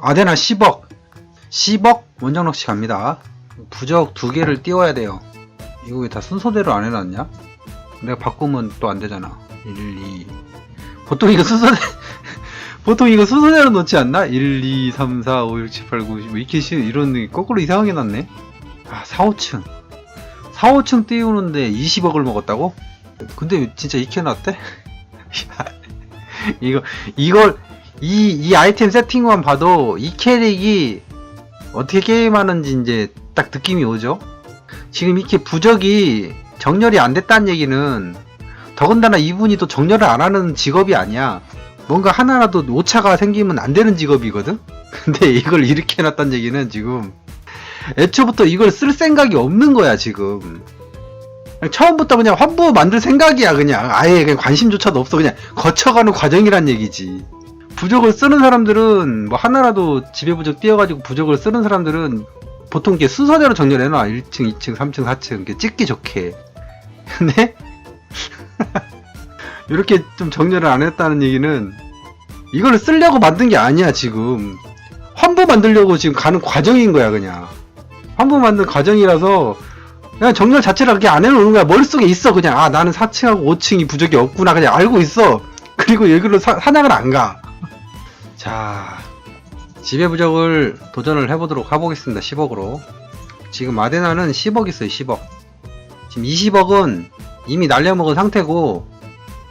아데나 10억 10억 원정낚시 갑니다 부적 두 개를 띄워야 돼요 이거 왜 다 순서대로 안 해놨냐? 내가 바꾸면 또 안 되잖아 1, 2 보통 이거 순서대 보통 이거 순서대로 놓지 않나? 1, 2, 3, 4, 5, 6, 7, 8, 9, 10 이렇게 시, 이런 게 거꾸로 이상하게 났네 아 4, 5층 4, 5층 띄우는데 20억을 먹었다고? 근데 진짜 이렇게 났대? 이거 이걸 이, 이 아이템 세팅만 봐도 이 캐릭이 어떻게 게임하는지 이제 딱 느낌이 오죠? 지금 이렇게 부적이 정렬이 안 됐다는 얘기는 더군다나 이분이 또 정렬을 안 하는 직업이 아니야. 뭔가 하나라도 오차가 생기면 안 되는 직업이거든? 근데 이걸 이렇게 해놨다는 얘기는 지금 애초부터 이걸 쓸 생각이 없는 거야, 지금. 처음부터 그냥 환부 만들 생각이야, 그냥. 아예 그냥 관심조차도 없어. 그냥 거쳐가는 과정이란 얘기지. 부적을 쓰는 사람들은 뭐 하나라도 지배 부적 띄워가지고 부적을 쓰는 사람들은 보통 이렇게 순서대로 정렬해놔. 1층, 2층, 3층, 4층. 이렇게 찍기 좋게. 근데 이렇게 좀 정렬을 안 했다는 얘기는 이걸 쓰려고 만든 게 아니야 지금. 환부 만들려고 지금 가는 과정인 거야 그냥. 환부 만든 과정이라서 그냥 정렬 자체를 그렇게 안 해놓는 거야. 머릿속에 있어 그냥. 아 나는 4층하고 5층이 부적이 없구나. 그냥 알고 있어. 그리고 여기로 사, 사냥을 안가 자, 지배 부적을 도전을 해보도록 해보겠습니다. 10억으로. 지금 아데나는 10억 있어요, 10억. 지금 20억은 이미 날려먹은 상태고,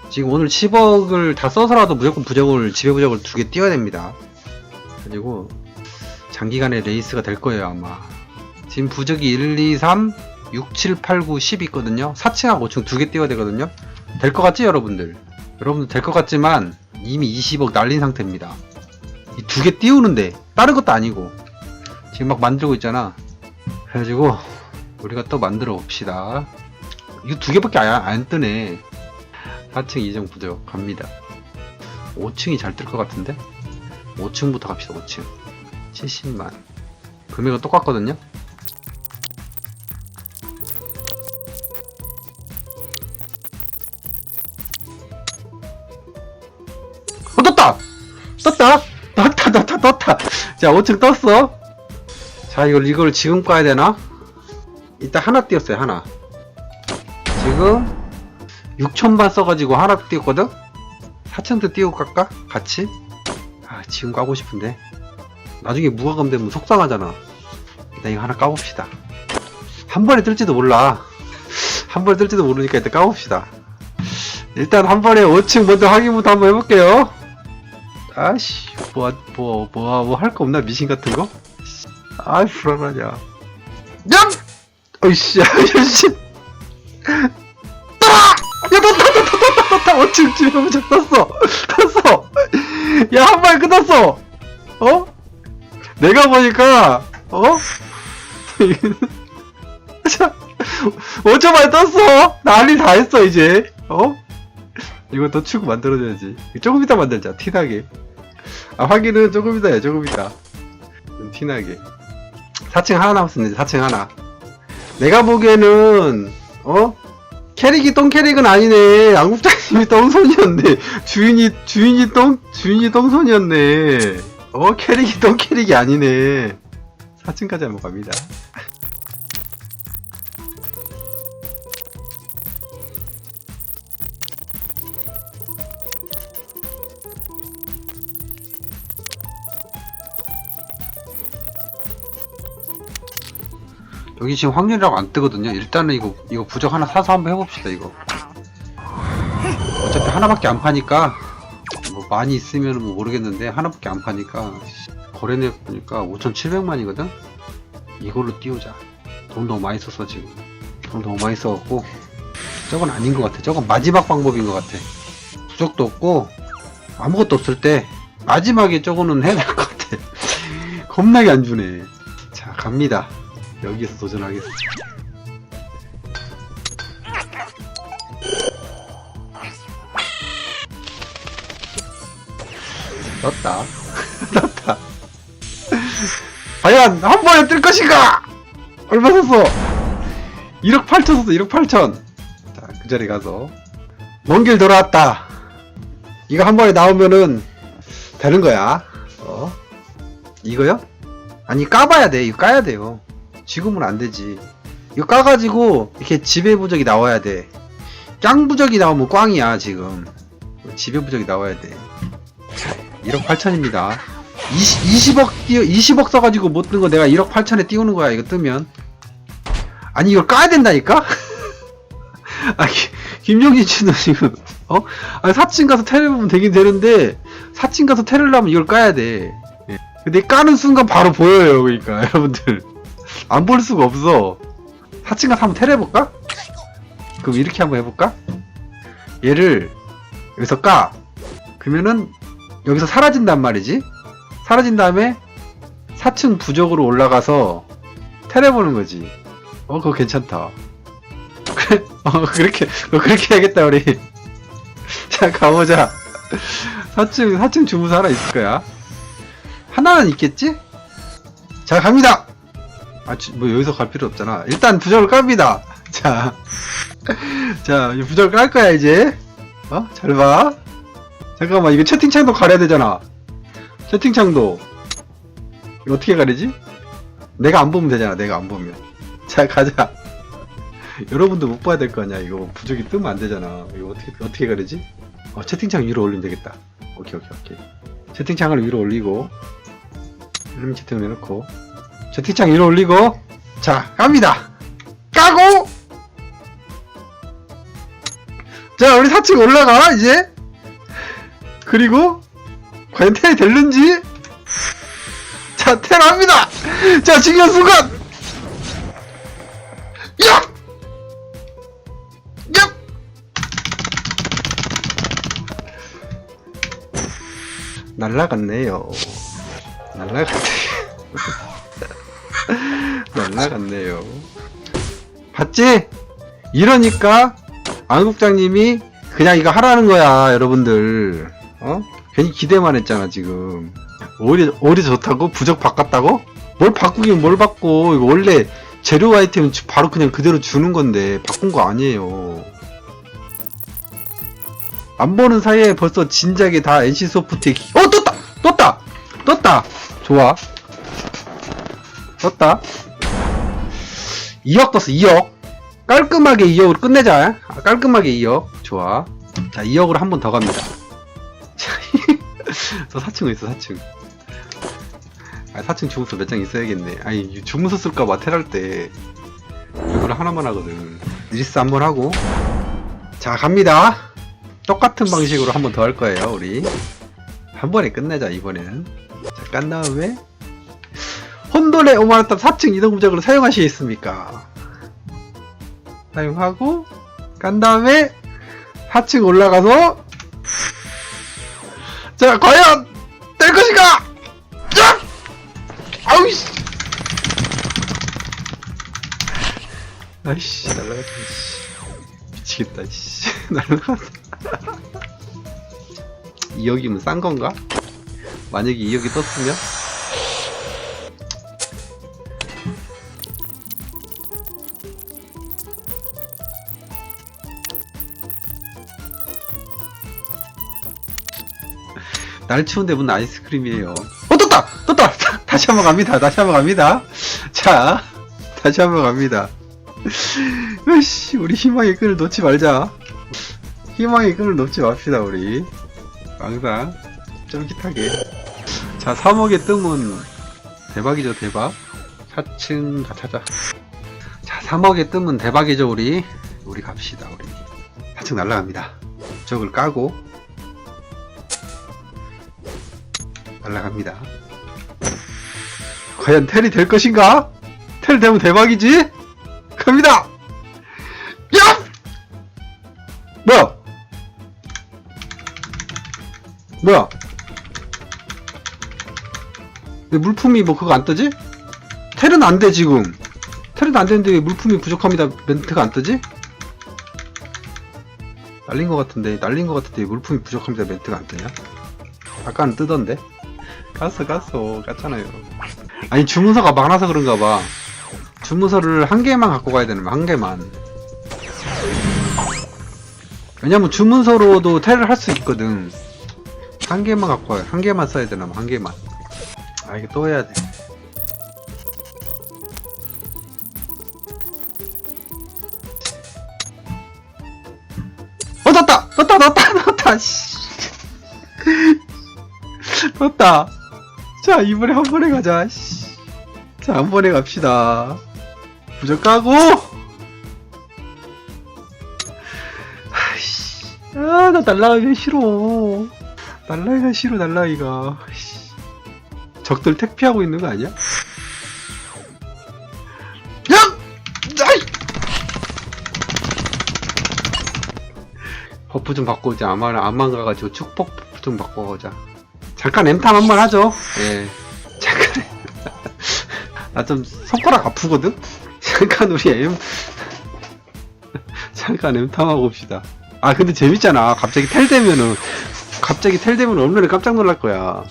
지금 오늘 10억을 다 써서라도 무조건 부적을, 지배 부적을 두 개 띄워야 됩니다. 그리고 장기간의 레이스가 될 거예요, 아마. 지금 부적이 1, 2, 3, 6, 7, 8, 9, 10 있거든요. 4층하고 5층 두 개 띄워야 되거든요. 될 것 같지, 여러분들? 여러분들 될 것 같지만, 이미 20억 날린 상태입니다. 이 두 개 띄우는데 다른 것도 아니고 지금 막 만들고 있잖아. 그래가지고 우리가 또 만들어 봅시다. 이거 두 개밖에 안, 안 뜨네. 4층 이정 부족 갑니다. 5층이 잘 뜰 것 같은데? 5층부터 갑시다 5층. 70만. 금액은 똑같거든요 자 5층 떴어? 자 이걸 이걸 지금 까야 되나? 이따 하나 띄었어요 하나. 지금 6천반 써가지고 하나 띄었거든? 4층도 띄우고 깎까? 같이? 아 지금 까고 싶은데. 나중에 무과금 되면 속상하잖아. 일단 이거 하나 까봅시다. 한 번에 뜰지도 몰라. 한 번에 뜰지도 모르니까 일단 까봅시다. 일단 한 번에 5층 먼저 확인부터 한번 해볼게요. 아씨 뭐 뭐 뭐 뭐 할 거 없나 미신 같은 거? 아이 불안하냐 야! 어이씨 아이씨 따라! 야 떴다 떴다 떴다 떴다 어찌 집에 무적 떴어 떴어 야 한 발 끝났어 어? 내가 보니까 어? 자 5초 만에 떴어 난리 다 했어 이제 어? 이거 또 추구 만들어줘야지 조금 이따 만들자 티나게 아 확인은 조금 이따야 조금 이따 좀 티나게. 4층 하나 남았습니다 4층 하나. 내가 보기에는 어? 캐릭이 똥 캐릭은 아니네. 안국장님이 똥손이었네. 주인이 주인이 똥 주인이 똥손이었네. 어? 캐릭이 똥 캐릭이 아니네. 4층까지 한번 갑니다 여기 지금 확률이라고 안 뜨거든요. 일단은 이거 이거 부적 하나 사서 한번 해봅시다 이거. 어차피 하나밖에 안 파니까 뭐 많이 있으면 뭐 모르겠는데 하나밖에 안 파니까 거래내 보니까 5,700만이거든. 이걸로 띄우자. 돈 너무 많이 썼어 지금. 돈 너무 많이 써갖고 저건 아닌 것 같아. 저건 마지막 방법인 것 같아. 부적도 없고 아무것도 없을 때 마지막에 저거는 해야 될 것 같아. 겁나게 안 주네. 자 갑니다. 여기에서 도전하겠습니다. 떴다. 떴다. 과연 한 번에 뜰 것인가? 얼마 썼어? 1억 8천 썼어. 1억 8천. 자, 그 자리 가서 먼 길 돌아왔다. 이거 한 번에 나오면은 되는 거야. 어? 이거요? 아니 까봐야 돼 이거 까야 돼요 지금은 안 되지. 이거 까가지고 이렇게 지배부적이 나와야 돼. 깡부적이 나오면 꽝이야 지금. 지배부적이 나와야 돼. 1억 8천입니다. 20, 20억 띄워 20억 써가지고 못 뜬 거 내가 1억 8천에 띄우는 거야 이거 뜨면. 아니 이걸 까야 된다니까? 아 기- 김용진 씨는 지금 어? 아니 사칭 가서 테레 보면 되긴 되는데 사칭 가서 테레를 하면 이걸 까야 돼. 예. 근데 까는 순간 바로 보여요 그러니까 여러분들 안 볼 수가 없어. 사칭 가서 한번 테레 해볼까? 그럼 이렇게 한번 해볼까? 얘를 여기서 까. 그러면은 여기서 사라진단 말이지. 사라진 다음에 4층 부적으로 올라가서 테레 보는 거지. 어 그거 괜찮다. 그래 어 그렇게 어, 그렇게 해야겠다 우리. 자 가보자. 4층 4층 주무사 하나 있을 거야. 하나는 있겠지? 자 갑니다 아 뭐 여기서 갈 필요 없잖아 일단 부적을 깝니다 자 자, 이 부적을 깔 거야, 이제. 어? 잘 봐. 잠깐만, 이거 채팅창도 가려야 되잖아. 채팅창도. 이거 어떻게 가리지? 내가 안 보면 되잖아, 내가 안 보면. 자, 가자. 여러분도 못 봐야 될 거 아니야, 이거. 부적이 뜨면 안 되잖아. 이거 어떻게, 어떻게 가리지? 어, 채팅창 위로 올리면 되겠다. 오케이, 오케이, 오케이. 채팅창을 위로 올리고, 이름 채팅을 해놓고, 채팅창 위로 올리고, 자, 갑니다! 까고! 자, 우리 4층 올라가, 이제. 그리고, 과연 텔이 될는지? 자, 텔 합니다! 자, 중요한 순간! 야! 야! 날라갔네요. 날라갔네 요. 날라갔네요. 봤지? 이러니까 안 국장님이 그냥 이거 하라는 거야, 여러분들. 어? 괜히 기대만 했잖아, 지금. 오히려, 오히려 좋다고? 부적 바꿨다고? 뭘 바꾸긴 뭘 바꿔. 이거 원래 재료 아이템 주- 바로 그냥 그대로 주는 건데, 바꾼 거 아니에요. 안 보는 사이에 벌써 진작에 다 NC소프트에, 기- 어, 떴다! 떴다! 떴다! 좋아. 떴다. 2억 떴어, 2억. 깔끔하게 2억으로 끝내자. 아, 깔끔하게 2억. 좋아. 자, 2억으로 한 번 더 갑니다. 저 4층 있어, 4층. 아, 4층 주문서 몇 장 있어야겠네. 아니, 이 주문서 쓸까봐 테랄 때. 이걸 하나만 하거든. 리스 한 번 하고. 자, 갑니다. 똑같은 방식으로 한 번 더 할 거예요, 우리. 한 번에 끝내자, 이번에는. 자, 깐 다음에. 혼돈의 오마라탑 4층 이동부적으로 사용하시겠습니까? 사용하고 간 다음에 4층 올라가서 자 과연 될 것인가? 야! 아우씨 아이씨 날라갔다 씨. 미치겠다 씨 날라갔다 2억이면 싼 건가? 만약에 2억이 떴으면 날 추운데 무슨 아이스크림이에요. 어, 떴다! 떴다! 다시 한번 갑니다. 다시 한번 갑니다. 자, 다시 한번 갑니다. 으씨, 우리 희망의 끈을 놓지 말자. 희망의 끈을 놓지 맙시다, 우리. 항상 쫄깃하게. 자, 3억의 뜸은 대박이죠, 대박. 4층 가 찾아. 자, 3억의 뜸은 대박이죠, 우리. 우리 갑시다, 우리. 4층 날라갑니다. 적을 까고 날라갑니다. 과연 텔이 될 것인가? 텔 되면 대박이지? 갑니다! 야! 뭐야? 뭐야? 왜 물품이 뭐 그거 안 뜨지? 텔은 안 돼, 지금. 텔은 안 되는데 왜 물품이 부족합니다 멘트가 안 뜨지? 날린 것 같은데, 날린 것 같은데 왜 물품이 부족합니다 멘트가 안 뜨냐? 아까는 뜨던데? 깠어 깠어 깠잖아요. 아니 주문서가 많아서 그런가 봐. 주문서를 한 개만 갖고 가야 되는 거야 한 개만. 왜냐면 주문서로도 테를 할 수 있거든. 한 개만 갖고 와요. 한 개만 써야 되나 한 개만. 아 이게 또 해야 돼. 어 떴다! 떴다 떴다 떴다 씨. 떴다. 자 이번에 한 번에 가자. 씨. 자 한 번에 갑시다. 부적 까고. 아이씨. 아 나 날라가기가 싫어. 날라기가 싫어 날라기가. 씨. 적들 택피하고 있는 거 아니야? 야! 아이! 버프 좀 바꿔오자. 아마 안만 가가지고 축복 버프 좀 바꿔오자. 잠깐 엠탐 한 번 하죠. 예. 잠깐. 나 좀 손가락 아프거든? 잠깐 우리 엠. 잠깐 엠탐 하고 옵시다. 아, 근데 재밌잖아. 갑자기 텔 되면은, 갑자기 텔 되면 얼마나 깜짝 놀랄 거야.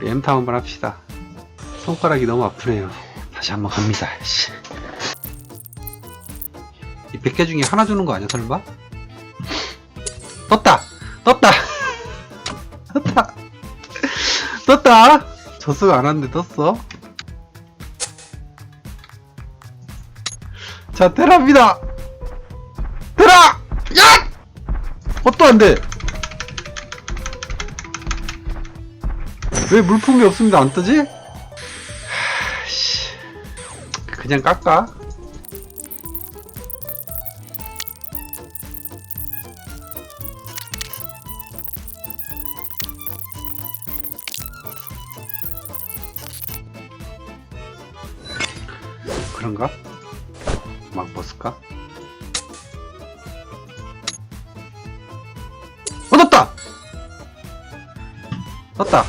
우리 엠탐 한번 합시다. 손가락이 너무 아프네요. 다시 한번 갑니다. 씨. 이 100개 중에 하나 주는 거 아니야, 설마? 떴다! 떴다! 저수가 안 왔는데 떴어. 자, 테라입니다! 테라! 야! 어, 또안 돼! 왜 물품이 없습니다. 안 뜨지? 그냥 깎아. 막 벗을까? 어, 떴다!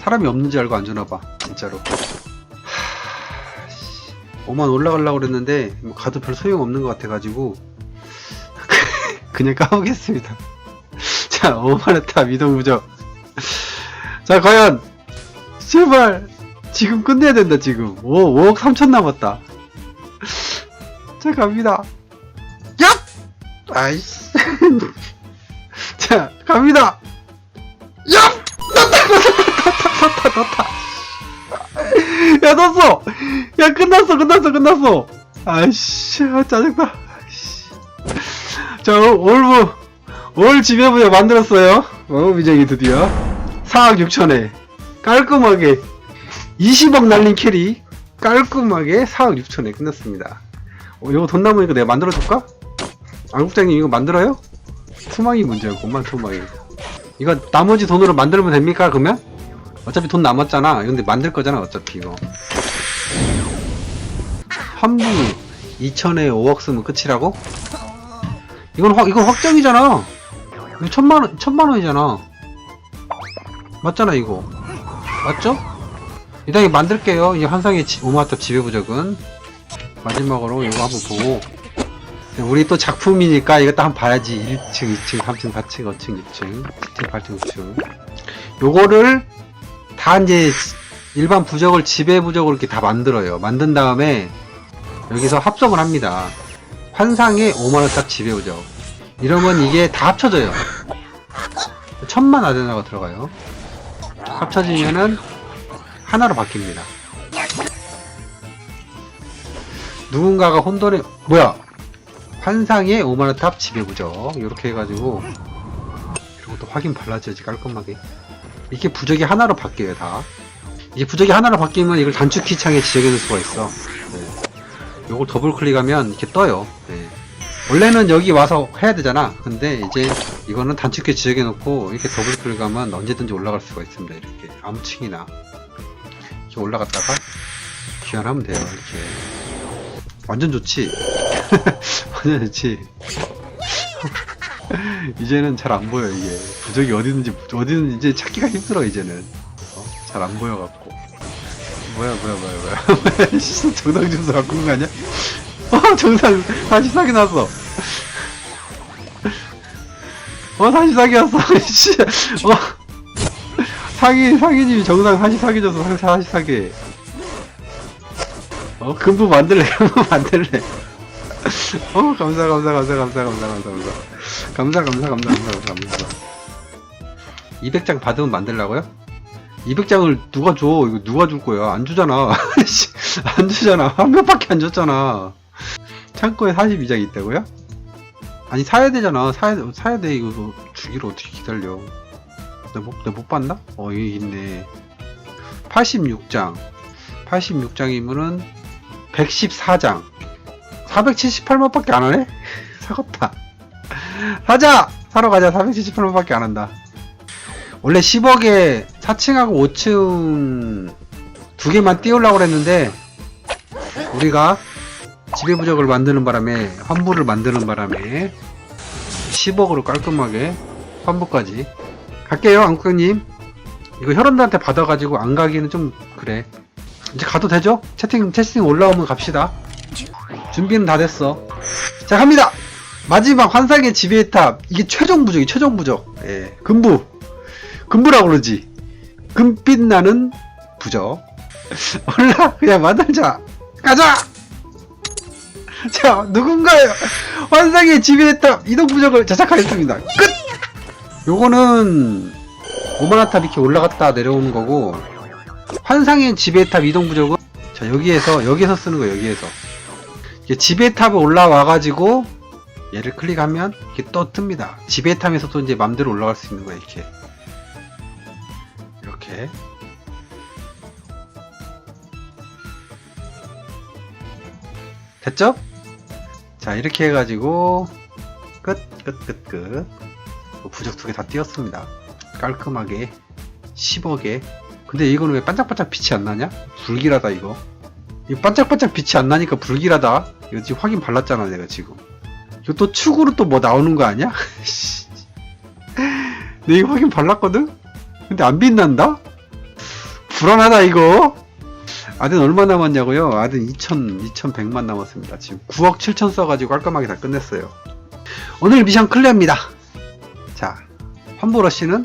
사람이 없는지 알고 안 주나봐, 진짜로. 하, 씨. 5만 올라가려고 그랬는데, 뭐 가도 별 소용 없는 것 같아가지고, 그냥 까보겠습니다. 자, 5만원 탑 이동 무적. 자, 과연, 제발, 지금 끝내야 된다, 지금. 5, 5억 3천 남았다. 자, 갑니다. 야! 아이씨. 자, 갑니다. 야! 떴다, 떴다. 야, 떴어! 야, 끝났어, 끝났어, 끝났어! 아이씨, 아, 짜증나. 아이씨. 자, 올부, 올 지배부에 만들었어요. 어, 미정이 드디어. 4억 6천에. 깔끔하게. 20억 날린 캐리. 깔끔하게 4억 6천에 끝났습니다. 어, 이거 돈 남으니까 내가 만들어줄까? 안국장님 이거 만들어요? 투망이 문제였구만, 투망이. 이거 나머지 돈으로 만들면 됩니까, 그러면? 어차피 돈 남았잖아. 근데 만들 거잖아, 어차피 이거. 환부 2천에 5억 쓰면 끝이라고? 이건 확, 이건 확정이잖아. 이거 천만 원, 천만 원이잖아. 맞잖아, 이거. 맞죠? 일단 이거 만들게요. 이 한상의 지- 오마탑 지배부적은. 마지막으로 이거 한번 보고. 우리 또 작품이니까 이것도 한번 봐야지. 1층, 2층, 3층, 4층, 5층, 6층, 7층, 8층, 9층. 요거를 다 이제 일반 부적을 지배 부적으로 이렇게 다 만들어요. 만든 다음에 여기서 합성을 합니다. 환상의 5만원 딱 지배 부적. 이러면 이게 다 합쳐져요. 천만 아데나가 들어가요. 합쳐지면은 하나로 바뀝니다. 누군가가 혼돈에 뭐야? 환상의 5만원 탑 지배부적 이렇게 해가지고 이것도 확인 발라줘야지 깔끔하게. 이게 부적이 하나로 바뀌어요 다. 이게 부적이 하나로 바뀌면 이걸 단축키 창에 지정해 놓을 수가 있어. 네. 요걸 더블 클릭하면 이렇게 떠요. 네. 원래는 여기 와서 해야 되잖아. 근데 이제 이거는 단축키 지정해 놓고 이렇게 더블 클릭하면 언제든지 올라갈 수가 있습니다 이렇게. 아무 층이나. 이렇게 올라갔다가 귀환하면 돼요 이렇게 완전 좋지? 완전 좋지? 이제는 잘 안 보여 이게. 부적이 어디 있는지 어디 있는지 이제 찾기가 힘들어 이제는. 어? 잘 안 보여갖고. 뭐야 뭐야 뭐야 뭐야. 씨, 정상 갖고 온거 아니야? 어 정상 다시 사기 났어. 어 다시 사기 왔어 씨. 어. 사기 사기님이 정상 다시 사기 줬어 다시 다시 사기 어? 금부 만들래, 금부 만들래. 어, 감사, 감사, 감사, 감사, 감사, 감사, 감사. 감사, 감사, 감사, 감사, 감사. 200장 받으면 만들라고요? 200장을 누가 줘? 이거 누가 줄 거야? 안 주잖아. 안 주잖아. 한 명밖에 안 줬잖아. 창고에 42장 있다고요? 아니, 사야 되잖아. 사야, 사야 돼. 이거 주기로 어떻게 기다려. 나 못, 나못 봤나? 어, 여기 있네. 86장. 86장이면은 114장. 478만밖에 안 하네? 사갔다. 사자! 사러 가자. 478만밖에 안 한다. 원래 10억에 4층하고 5층 두 개만 띄우려고 그랬는데 우리가 지배부적을 만드는 바람에 환부를 만드는 바람에 10억으로 깔끔하게 환부까지 갈게요 안국님 이거 혈원들한테 받아가지고 안 가기는 좀 그래 이제 가도 되죠? 채팅 채팅 올라오면 갑시다. 준비는 다 됐어. 자 갑니다! 마지막 환상의 지배의 탑. 이게 최종 부적이 최종 부적 예 금부. 금부라고 그러지. 금빛 나는 부적 올라 그냥 만들자. 가자! 자 누군가요 환상의 지배의 탑 이동 부적을 제작하였습니다. 끝! 요거는 오마나탑 이렇게 올라갔다 내려오는 거고 환상의 지배의 탑 이동 부적은? 자 여기에서 여기에서 쓰는 거예요 여기에서. 이게 지배의 탑에 올라와 가지고 얘를 클릭하면 이렇게 또 뜹니다. 지배의 탑에서 또 이제 맘대로 올라갈 수 있는 거예요 이렇게. 이렇게. 됐죠? 자 이렇게 해가지고 끝 끝 끝끝. 부적 두 개 다 띄었습니다. 깔끔하게 10억에 근데 이거는 왜 반짝반짝 빛이 안 나냐? 불길하다 이거 이 반짝반짝 빛이 안 나니까 불길하다 이거 지금 확인 발랐잖아 내가 지금 이거 또 축으로 또 뭐 나오는 거 아니야? 씨. 내 이거 확인 발랐거든? 근데 안 빛난다? 불안하다 이거 아든 얼마 남았냐고요? 아든 2천 2,100만 남았습니다. 지금 9억 7천 써가지고 깔끔하게 다 끝냈어요. 오늘 미션 클리어입니다. 자, 환보러 씨는